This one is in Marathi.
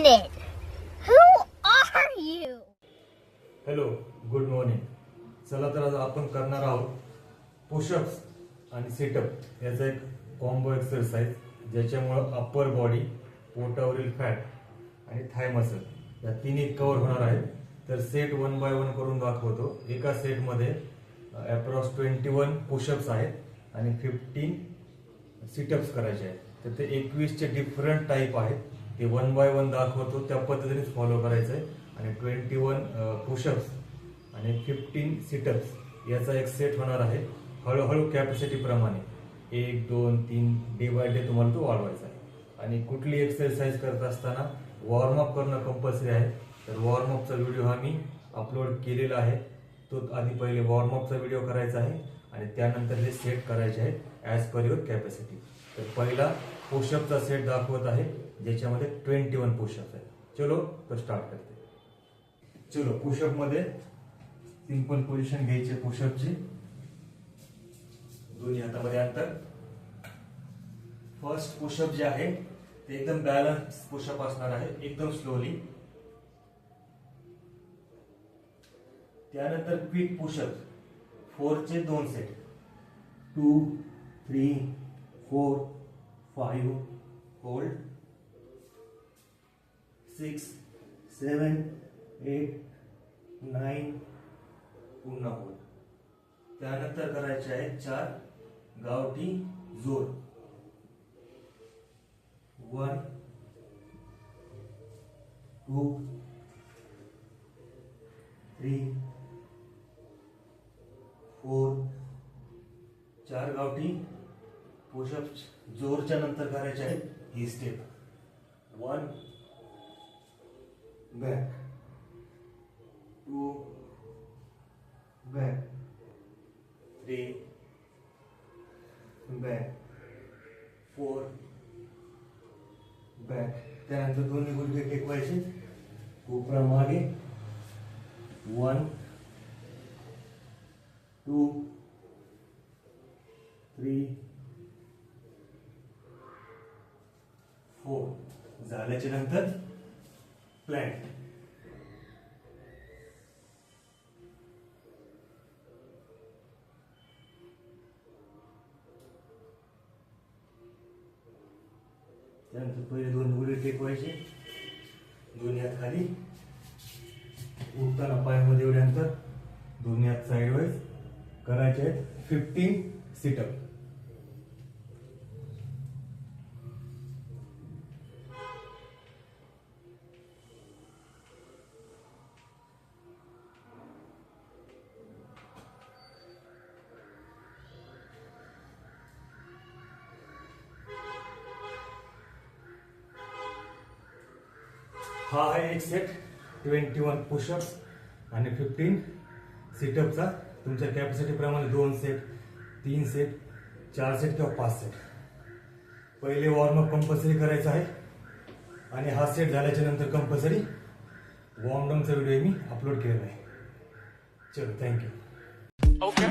minute. Who are you? Hello good morning चला तर आज आपण करणार आहोत पुशअप्स आणि सिटअप याचा एक कॉम्बो एक्सरसाइज ज्याच्यामुळं अप्पर बॉडी पोटावरील फॅट आणि थाय मसल या तिन्ही कव्हर होणार आहेत. तर सेट वन बाय वन करून दाखवतो. एका सेटमध्ये अप्रॉक्स ट्वेंटी वन पुशअप्स आहेत आणि फिफ्टीन सिटअप्स करायचे आहेत. तर ते एकवीसचे डिफरंट टाईप आहेत. ते वन बाय वन दाखवतो त्या पद्धतीने फॉलो करायचं आहे आणि ट्वेंटी वन पुशअप्स आणि फिफ्टीन सिटअप्स याचा एक सेट होणार आहे हळूहळू कॅपॅसिटी प्रमाणे. एक दोन तीन डे बाय डे तुम्हाला तो वाढवायचा आहे. आणि कुठली एक्सरसाइज करत असताना वॉर्मअप करणं कंपल्सरी आहे. तर वॉर्मअपचा व्हिडिओ हा मी अपलोड केलेला आहे. तो आधी पहिले वॉर्मअपचा व्हिडिओ करायचा आहे. आणि त्यानंतर हे सेट करायचे आहेत. ॲज पर युअर कॅपॅसिटी तर पहिला पुशअपचा सेट दाखवत आहे ज्याच्यामध्ये ट्वेंटी वन पुशअप आहे चलो तो स्टार्ट करते. चलो पुशअपमध्ये सिंपल पोझिशन घ्यायची पुशअपची दोन्ही हातामध्ये अंतर. फर्स्ट पुशअप जे आहे ते एकदम बॅलन्स पुशअप असणार आहे एकदम स्लोली त्यानंतर क्विक पुशअप फोरचे दोन set two three four five hold six seven eight nine पुन्हा होल्ड त्यानंतर करायचे चार गावठी ज़ोर वन टू थ्री फोर चार गावठी पुशअप जोरच्या नंतर करायचे आहेत ही step one back two back three back four back त्यानंतर दोन्ही गुडघे टेकवायचे कोपरा मागे. वन टू थ्री फोर झाल्याच्यानंतर प्लॅन त्यानंतर पहिले दोन गुढे टेकवायचे दोन्ही हात खाली. उठताना पायामध्ये एवढे अंतर दोन्ही हात साईड वाईज करायचे आहेत फिफ्टीन सिटअप हा आहे एक सेट ट्वेंटी वन पुशअप्स आणि फिफ्टीन सिटअपचा तुमच्या कॅपॅसिटीप्रमाणे दोन सेट तीन सेट चार सेट किंवा पाच सेट पहिले वॉर्मअप कंपल्सरी करायचा आहे. आणि हा सेट झाल्याच्यानंतर कंपल्सरी वॉर्मडाऊनचा व्हिडिओ मी अपलोड केलेला आहे. चलो थँक्यू Okay.